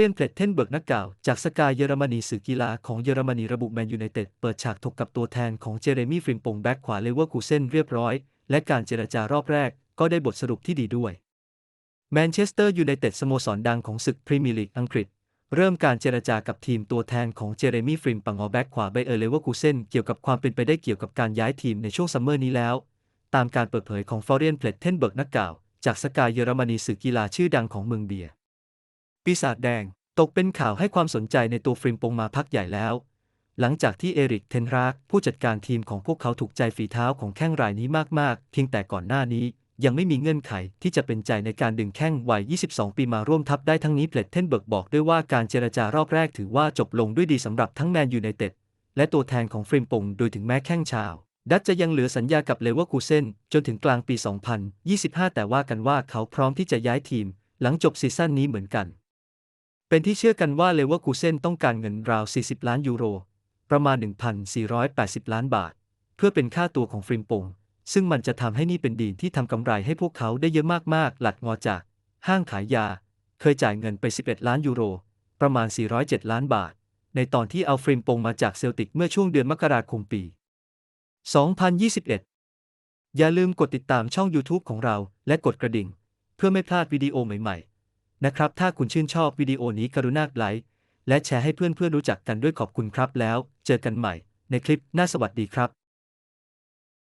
เรียนเพลตเทนเบิร์กนักกล่าว จากสกายเยอรมนีสื่อกีฬาของเยอรมนีระบุแมนยูไนเต็ดเปิดฉากถกกับตัวแทนของเจเรมี่ฟริมปงแบ็กขวาเลเวอร์คูเซนเรียบร้อย และการเจรจารอบแรกก็ได้บทสรุปที่ดีด้วย แมนเชสเตอร์ยูไนเต็ดสโมสรดังของศึกพรีเมียร์ลีกอังกฤษ เริ่มการเจรจากับทีมตัวแทนของเจเรมี่ฟริมปังออแบ็กขวาไบเออร์เลเวอร์คูเซนเกี่ยวกับความเป็นไปได้เกี่ยวกับการย้ายทีมในช่วงซัมเมอร์นี้แล้ว ตามการเปิดเผยของฟอเรียนเพลตเทนเบิร์กนักกล่าว จากสกายเยอรมนีสื่อกีฬาชื่อดังของเมืองเบียร์ ปีศาจแดง ตกเป็นข่าวให้ความสนใจในตัวฟริมปงมาพักใหญ่แล้ว หลังจากที่เอริกเทนรากผู้จัดการทีมของพวกเขาถูกใจฝีเท้าของแข้งรายนี้มากๆเพียงแต่ก่อนหน้านี้ยังไม่มีเงื่อนไขที่จะเป็นใจในการดึงแข้งวัย 22 ปีมาร่วมทัพได้ทั้งนี้เพลตเทนเบิร์กบอกด้วยว่าการเจรจารอบแรกถือว่าจบลงด้วยดีสำหรับทั้งแมนยูไนเต็ดและตัวแทนของฟริมปงโดยถึงแม้แข้งชาว ดัตจะยังเหลือสัญญากับเลเวอร์คูเซนจนถึงกลางปี 2025 แต่ว่ากันว่าเขาพร้อมที่จะย้ายทีม หลังจบซีซั่นนี้เหมือนกัน เป็นที่เชื่อกันว่าเลเวอร์คูเซนต้องการเงินราว 40 ล้านยูโร ประมาณ 1,480 ล้านบาท เพื่อเป็นค่าตัวของฟริมปง ซึ่งมันจะทำให้นี่เป็นดีลที่ทำกำไรให้พวกเขาได้เยอะมากๆ หลัดงอจาก ห้างขายยา เคยจ่ายเงินไป 11 ล้านยูโร ประมาณ 407 ล้านบาท ในตอนที่เอาฟริมปงมาจากเซลติกเมื่อช่วงเดือนมกราคมปี 2021 อย่าลืมกดติดตามช่อง YouTube ของเรา และกดกระดิ่ง เพื่อไม่พลาดวิดีโอใหม่ๆ นะครับ ถ้าคุณชื่นชอบวิดีโอนี้กรุณาไลค์และแชร์ให้เพื่อนๆรู้จักกันด้วยขอบคุณครับแล้ว เจอกันใหม่ในคลิปหน้าสวัสดีครับ